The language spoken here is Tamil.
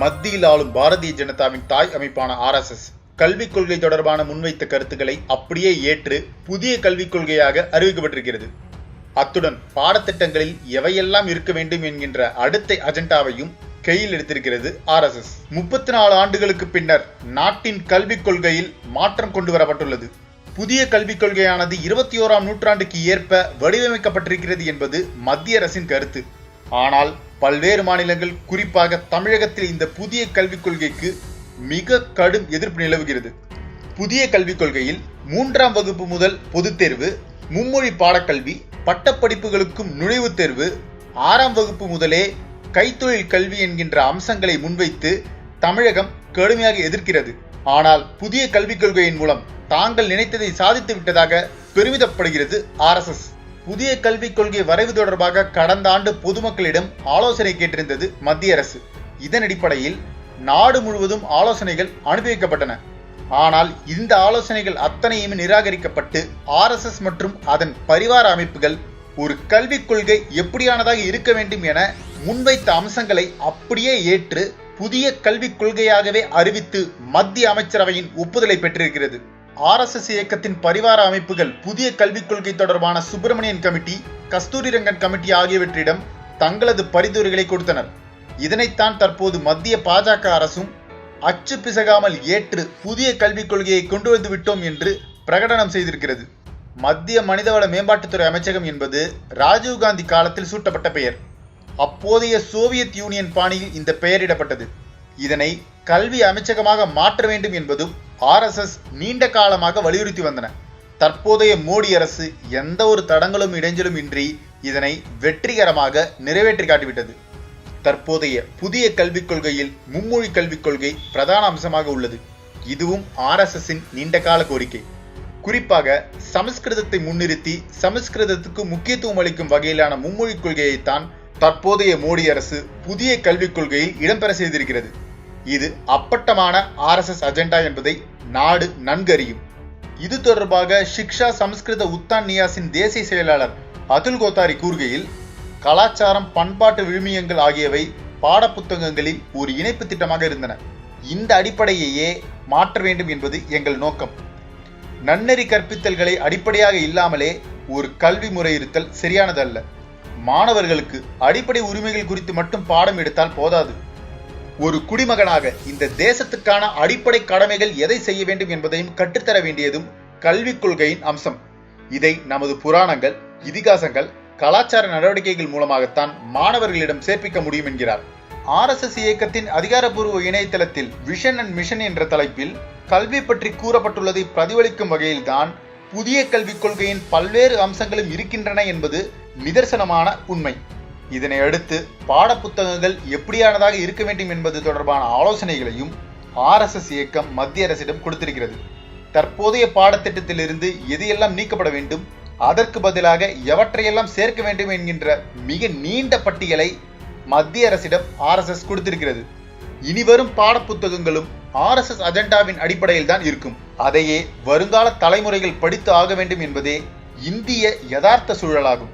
மத்தியில் ஆளும் பாரதிய ஜனதாவின் தாய் அமைப்பான ஆர்எஸ்எஸ் கல்விக் கொள்கை தொடர்பான முன்வைத்த கருத்துக்களை அப்படியே ஏற்று புதிய கல்விக் கொள்கையாக அறிவிக்கப்பட்டிருக்கிறது. அத்துடன் பாடத்திட்டங்களில் எவையெல்லாம் இருக்க வேண்டும் என்கின்ற அடுத்த அஜெண்டாவையும் கையில் எடுத்திருக்கிறது ஆர்எஸ்எஸ் முப்பத்தி நாலு ஆண்டுகளுக்கு பின்னர் நாட்டின் கல்விக் கொள்கையில் மாற்றம் கொண்டு வரப்பட்டுள்ளது. புதிய கல்விக் கொள்கையானது இருபத்தி ஓராம் நூற்றாண்டுக்கு ஏற்ப வடிவமைக்கப்பட்டிருக்கிறது என்பது மத்திய அரசின் கருத்து. ஆனால் பல்வேறு மாநிலங்கள் குறிப்பாக தமிழகத்தில் இந்த புதிய கல்விக் கொள்கைக்கு மிக கடும் எதிர்ப்பு நிலவுகிறது. புதிய கல்விக் கொள்கையில் மூன்றாம் வகுப்பு முதல் பொதுத் தேர்வு மும்மொழி பாடக்கல்வி பட்டப்படிப்புகளுக்கும் நுழைவுத் தேர்வு ஆறாம் வகுப்பு முதலே கைத்தொழில் கல்வி என்கின்ற அம்சங்களை முன்வைத்து தமிழகம் கடுமையாக எதிர்க்கிறது. ஆனால் புதிய கல்விக் கொள்கையின் மூலம் தாங்கள் நினைத்ததை சாதித்து விட்டதாக பெருமிதப்படுகிறது ஆர்எஸ்எஸ் புதிய கல்விக் கொள்கை வரைவு தொடர்பாக கடந்த ஆண்டு பொதுமக்களிடம் ஆலோசனை கேட்டிருந்தது மத்திய அரசு. இதன் அடிப்படையில் நாடு முழுவதும் ஆலோசனைகள் அனுப்பி வைக்கப்பட்டன ஆனால் இந்த ஆலோசனைகள் அத்தனையுமே நிராகரிக்கப்பட்டு ஆர்எஸ்எஸ் மற்றும் அதன் பரிவார அமைப்புகள் ஒரு கல்விக் கொள்கை எப்படியானதாக இருக்க வேண்டும் என முன்வைத்த அம்சங்களை அப்படியே ஏற்று புதிய கல்விக் கொள்கையாகவே அறிவித்து மத்திய அமைச்சரவையின் ஒப்புதலை பெற்றிருக்கிறது. ஆர்எஸ்எஸ் இயக்கத்தின் பரிவார அமைப்புகள் புதிய கல்விக் கொள்கை தொடர்பான சுப்பிரமணியன் கமிட்டி கஸ்தூரி ரங்கன் கமிட்டி ஆகியவற்றிடம் தங்களது பரிந்துரைகளை கொடுத்தனர். இதனைத்தான் தற்போது மத்திய பாஜக அரசும் அச்சு பிசகாமல் ஏற்று புதிய கல்விக் கொள்கையை கொண்டு வந்து விட்டோம் என்று பிரகடனம் செய்திருக்கிறது. மத்திய மனிதவள மேம்பாட்டுத்துறை அமைச்சகம் என்பது ராஜீவ்காந்தி காலத்தில் சூட்டப்பட்ட பெயர். அப்போதைய சோவியத் யூனியன் பாணியில் இந்த பெயரிடப்பட்டது. இதனை கல்வி அமைச்சகமாக மாற்ற வேண்டும் என்பதும் ஆர்எஸ்எஸ் நீண்ட காலமாக வலியுறுத்தி வந்தன. தற்போதைய மோடி அரசு எந்த ஒரு தடங்களும் இடைஞ்சலும் இன்றி இதனை வெற்றிகரமாக நிறைவேற்றி காட்டிவிட்டது. தற்போதைய புதிய கல்விக் கொள்கையில் மும்மொழி கல்விக் கொள்கை பிரதான அம்சமாக உள்ளது. இதுவும் ஆர்எஸ்எஸ்ஸின் நீண்டகால கோரிக்கை. குறிப்பாக சமஸ்கிருதத்தை முன்னிறுத்தி சமஸ்கிருதத்துக்கு முக்கியத்துவம் அளிக்கும் வகையிலான மும்மொழி கொள்கையைத்தான் தற்போதைய மோடி அரசு புதிய கல்விக் கொள்கையில் இடம்பெற செய்திருக்கிறது. இது அப்பட்டமான ஆர்எஸ்எஸ் அஜெண்டா என்பதை நாடு நன்கறியும். இது தொடர்பாக ஷிக்ஷா சம்ஸ்கிருத உத்தான் நியாஸின் தேசிய செயலாளர் அதுல் கோத்தாரி கூறுகையில் கலாச்சாரம் பண்பாட்டு விழுமியங்கள் ஆகியவை பாடப்புத்தகங்களில் ஒரு இணைப்பு திட்டமாக இருந்தன. இந்த அடிப்படையையே மாற்ற வேண்டும் என்பது எங்கள் நோக்கம். நன்னெறி கற்பித்தல்களை அடிப்படையாக இல்லாமலே ஒரு கல்வி முறை இருத்தல் சரியானதல்ல. மாணவர்களுக்கு அடிப்படை உரிமைகள் குறித்து மட்டும் பாடம் எடுத்தால் போதாது. ஒரு குடிமகனாக இந்த தேசத்துக்கான அடிப்படை கடமைகள் எதை செய்ய வேண்டும் என்பதையும் கற்றுத்தர வேண்டியதும் கல்விக் கொள்கையின் அம்சம். இதை நமது புராணங்கள் இதிகாசங்கள் கலாச்சார நடவடிக்கைகள் மூலமாகத்தான் மாணவர்களிடம் சேர்ப்பிக்க முடியும் என்கிறார். ஆர்எஸ்எஸ் இயக்கத்தின் அதிகாரப்பூர்வ இணையதளத்தில் விஷன் அண்ட் மிஷன் என்ற தலைப்பில் கல்வி பற்றி கூறப்பட்டுள்ளதை பிரதிபலிக்கும் வகையில்தான் புதிய கல்விக் கொள்கையின் பல்வேறு அம்சங்களும் இருக்கின்றன என்பது நிதர்சனமான உண்மை. இதனை அடுத்து பாடப்புத்தகங்கள் எப்படியானதாக இருக்க வேண்டும் என்பது தொடர்பான ஆலோசனைகளையும் ஆர்எஸ்எஸ் இயக்கம் மத்திய அரசிடம் கொடுத்திருக்கிறது. தற்போதைய பாடத்திட்டத்திலிருந்து எதையெல்லாம் நீக்கப்பட வேண்டும் அதற்கு பதிலாக எவற்றையெல்லாம் சேர்க்க வேண்டும் என்கின்ற மிக நீண்ட பட்டியலை மத்திய அரசிடம் ஆர்எஸ்எஸ் கொடுத்திருக்கிறது. இனிவரும் பாடப்புத்தகங்களும் ஆர்எஸ்எஸ் அஜெண்டாவின் அடிப்படையில் தான் இருக்கும். அதையே வருங்கால தலைமுறைகள் படித்து ஆக வேண்டும் என்பதே இந்திய யதார்த்த சூழலாகும்.